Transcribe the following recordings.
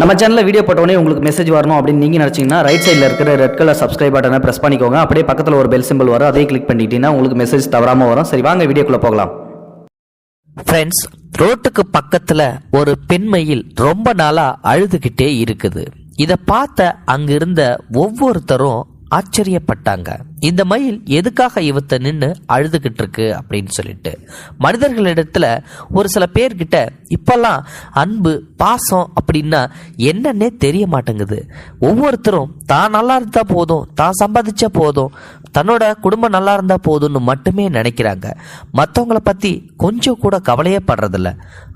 நம்ம சேனலில் வீடியோ போட்டோடனே உங்களுக்கு மெசேஜ் வரணும் அப்படின்னு நீங்கள் நினச்சிங்கன்னா ரைட் சைடில் இருக்கிற ரெட் கலர் சப்ஸ்கிரைப் பட்டனை ப்ரெஸ் பண்ணிக்கோங்க. அப்படியே பக்கத்தில் ஒரு பெல் சிம்பிள் வரும். அதே கிளிக் பண்ணிட்டீங்கன்னா உங்களுக்கு மெசேஜ் தவறாமல் வரும். சரி வாங்க வீடியோக்குள்ளே போகலாம். ஃப்ரெண்ட்ஸ் ரோட்டுக்கு பக்கத்தில் ஒரு பெண்மயில் ரொம்ப நாளாக அழுதுகிட்டே இருக்குது. இதை பார்த்த அங்கிருந்த ஒவ்வொருத்தரும் ஆச்சரியப்பட்டாங்க. இந்த மயில் எதுக்காக இவத்த நின்று அழுதுகிட்டு இருக்கு அப்படின்னு சொல்லிட்டு. மனிதர்களிடத்துல ஒரு சில பேர்கிட்ட இப்பெல்லாம் அன்பு பாசம் அப்படின்னா என்னன்னே தெரிய மாட்டேங்குது. ஒவ்வொருத்தரும் தான் நல்லா இருந்தா போதும் தான் சம்பாதிச்சா போதும் தன்னோட குடும்பம் நல்லா இருந்தா போதும்னு மட்டுமே நினைக்கிறாங்க. மற்றவங்கள பத்தி கொஞ்சம் கூட கவலையே படுறதில்ல.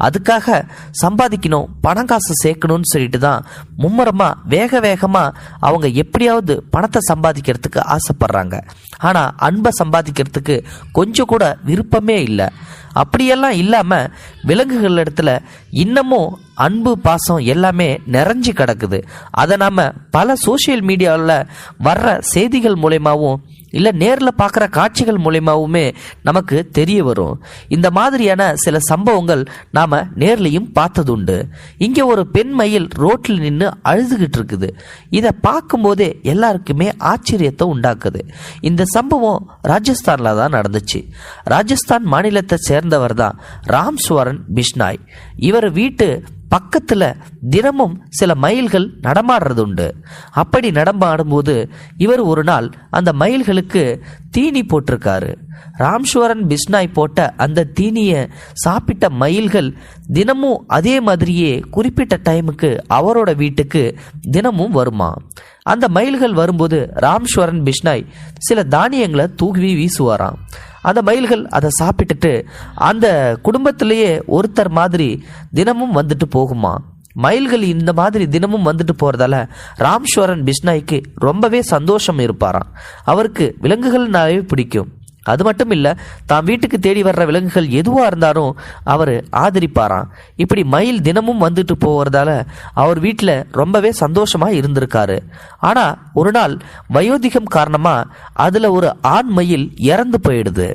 அதுக்காக சம்பாதிக்கணும் பணம் காசு சேர்க்கணும்னு சொல்லிட்டு தான் மும்முரமா வேக வேகமா அவங்க எப்படியாவது பணத்தை சம்பாதிக்கிறதுக்கு ஆசைப்படுறாங்க. ஆனால் அன்பை சம்பாதிக்கிறதுக்கு கொஞ்சம் கூட விருப்பமே இல்லை. அப்படியெல்லாம் இல்லாமல் விலங்குகள் இடத்துல இன்னமும் அன்பு பாசம் எல்லாமே நிறைஞ்சு கிடக்குது. அதை நாம் பல சோஷியல் மீடியாவில் வர்ற செய்திகள் மூலயமாவும் இல்லை நேரில் பார்க்குற காட்சிகள் மூலயமாவுமே நமக்கு தெரிய வரும். இந்த மாதிரியான சில சம்பவங்கள் நாம் நேர்லையும் பார்த்ததுண்டு. இங்கே ஒரு பெண் மயில் ரோட்டில் நின்று அழுதுகிட்டு இருக்குது. இதை பார்க்கும்போதே எல்லாருக்குமே ஆச்சரியத்தை உண்டாக்குது. இந்த சம்பவம் ராஜஸ்தானில் தான் நடந்துச்சு. ராஜஸ்தான் மாநிலத்தை சேர்ந்தவர் தான் ராம் சுவரன் பிஷ்னாய். இவர் வீட்டு பக்கத்தில் தினமும் சில மயில்கள் நடமாடுறது உண்டு அப்படி நடமாடும்போது இவர் ஒரு நாள் அந்த மயில்களுக்கு தீனி போட்டிருக்காரு. ராம்ஸ்வரன் பிஸ்னாய் போட்ட அந்த தீனியை சாப்பிட்ட மயில்கள் தினமும் அதே மாதிரியே குறிப்பிட்ட டைமுக்கு அவரோட வீட்டுக்கு தினமும் வருமா? அந்த மயில்கள் வரும்போது ராம்ஸ்வரன் பிஷ்னாய் சில தானியங்களை தூவி வீசுவாராம். அந்த மயில்கள் அதை சாப்பிட்டுட்டு அந்த குடும்பத்திலேயே ஒருத்தர் மாதிரி தினமும் வந்துட்டு போகுமா? மயில்கள் இந்த மாதிரி தினமும் வந்துட்டு போகிறதால ராம்ஸ்வரன் பிஷ்னாய்க்கு ரொம்பவே சந்தோஷம் இருப்பாராம். அவருக்கு விலங்குகள்னாலே பிடிக்கும். அது மட்டும் இல்லை தான் வீட்டுக்கு தேடி வர்ற விலங்குகள் எதுவாக இருந்தாலும் அவர் ஆதரிப்பாராம். இப்படி மயில் தினமும் வந்துட்டு போகிறதால அவர் வீட்டில் ரொம்பவே சந்தோஷமாக இருந்திருக்காரு. ஆனால் ஒரு நாள் வயோதிகம் காரணமாக அதில் ஒரு ஆண் மயில் இறந்து போயிடுது.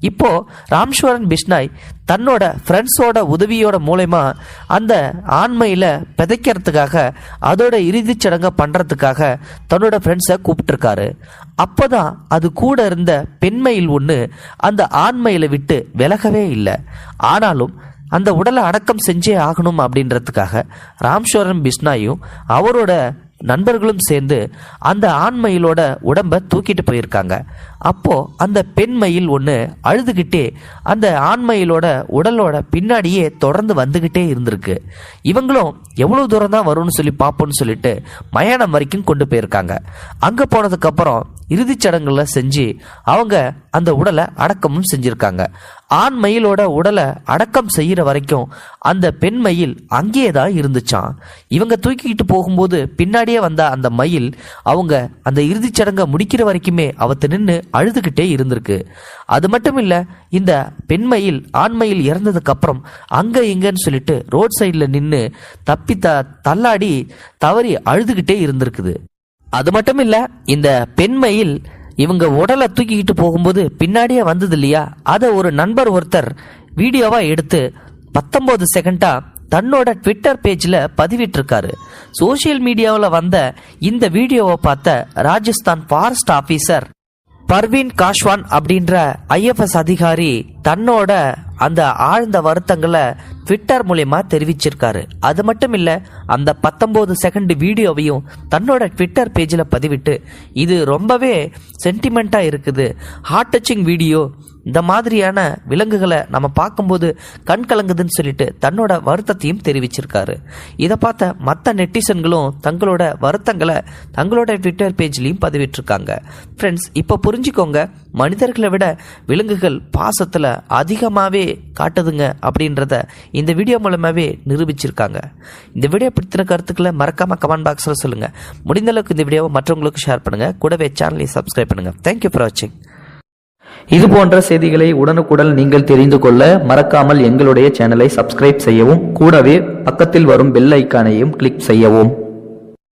இப்போ ராம்ஸ்வரன் பிஷ்னாய் தன்னோட ஃப்ரெண்ட்ஸோட உதவியோட மூலயமா அந்த ஆண்மையில் பிதைக்கிறதுக்காக அதோட இறுதிச் சடங்கை பண்ணுறதுக்காக தன்னோட ஃப்ரெண்ட்ஸை கூப்பிட்டுருக்காரு. அப்போதான் அது கூட இருந்த பெண்மையில் ஒன்று அந்த ஆண்மையில் விட்டு விலகவே இல்லை. ஆனாலும் அந்த உடலை அடக்கம் செஞ்சே ஆகணும் அப்படின்றதுக்காக ராம்ஸ்வரன் பிஷ்னாயும் அவரோட நண்பர்களும் சேர்ந்து அந்த ஆண்மயிலோட உடம்ப தூக்கிட்டு போயிருக்காங்க. அப்போ அந்த பெண் மயில் ஒன்று அழுதுகிட்டே அந்த ஆண்மயிலோட உடலோட பின்னாடியே தொடர்ந்து வந்துகிட்டே இருந்திருக்கு. இவங்களும் எவ்வளோ தூரம் தான் வரும்னு சொல்லி பார்ப்போம்னு சொல்லிட்டு மயானம் வரைக்கும் கொண்டு போயிருக்காங்க. அங்கே போனதுக்கப்புறம் இறுதிச் சடங்குல செஞ்சு அவங்க அந்த உடலை அடக்கமும் செஞ்சிருக்காங்க. ஆண் மயிலோட உடலை அடக்கம் செய்கிற வரைக்கும் அந்த பெண் மயில் அங்கேயே தான் இருந்துச்சான் இவங்க தூக்கிக்கிட்டு போகும்போது பின்னாடியே வந்த அந்த மயில் அவங்க அந்த இறுதிச் சடங்கை முடிக்கிற வரைக்குமே அவத்து நின்று அழுதுகிட்டே இருந்திருக்கு. அது மட்டும் இல்லை இந்த பெண்மயில் ஆண் மயில் இறந்ததுக்கப்புறம் அங்கே இங்கேன்னு சொல்லிட்டு ரோட் சைடில் நின்று தப்பி த தள்ளாடி தவறி அழுதுகிட்டே இருந்திருக்குது. அது மட்டும் இல்ல இந்த பெண்மயில் இவங்க உடலை தூக்கிக்கிட்டு போகும்போது பின்னாடியே வந்தது இல்லையா அதை ஒரு நண்பர் ஒருத்தர் வீடியோவா எடுத்து பத்தொன்பது செகண்டா தன்னோட ட்விட்டர் பேஜில் பதிவிட்டிருக்காரு. சோஷியல் மீடியாவில் வந்த இந்த வீடியோவை பார்த்த ராஜஸ்தான் ஃபாரஸ்ட் ஆஃபீஸர் பர்வீன் காஷ்வான் அப்படின்ற ஐஎஃப்எஸ் அதிகாரி தன்னோட அந்த ஆழ்ந்த வருத்தங்களை ட்விட்டர் மூலயமா தெரிவிச்சிருக்காரு. அது மட்டும் இல்ல அந்த பத்தொன்பது செகண்ட் வீடியோவையும் தன்னோட ட்விட்டர் பேஜில் பதிவிட்டு இது ரொம்பவே சென்டிமெண்டா இருக்குது. ஹார்ட் டச்சிங் வீடியோ இந்த மாதிரியான விலங்குகளை நம்ம பார்க்கும்போது கண் கலங்குதுன்னு சொல்லிட்டு தன்னோட வருத்தத்தையும் தெரிவிச்சிருக்காரு. இதை பார்த்த மற்ற நெட்டிசன்களும் தங்களோட வருத்தங்களை தங்களோட ட்விட்டர் பேஜ்லையும் பதிவிட்டிருக்காங்க. ஃப்ரெண்ட்ஸ் இப்போ புரிஞ்சுக்கோங்க மனிதர்களை விட விலங்குகள் பாசத்தில் அதிகமாகவே காட்டுதுங்க அப்படின்றத இந்த வீடியோ மூலமாகவே நிரூபிச்சிருக்காங்க. இந்த வீடியோ பிடித்தின கருத்துக்களை மறக்காம கமெண்ட் பாக்ஸில் சொல்லுங்கள் முடிந்த அளவுக்கு இந்த வீடியோவை மற்றவங்களுக்கு ஷேர் பண்ணுங்கள் கூடவே சேனலை சப்ஸ்கிரைப் பண்ணுங்கள் தேங்க்யூ ஃபார் வாட்சிங் இது போன்ற செய்திகளை உடனுக்குடன் நீங்கள் தெரிந்து கொள்ள மறக்காமல் எங்களுடைய சேனலை சப்ஸ்கிரைப் செய்யவும் கூடவே பக்கத்தில் வரும் பெல் ஐக்கானையும் கிளிக் செய்யவும்.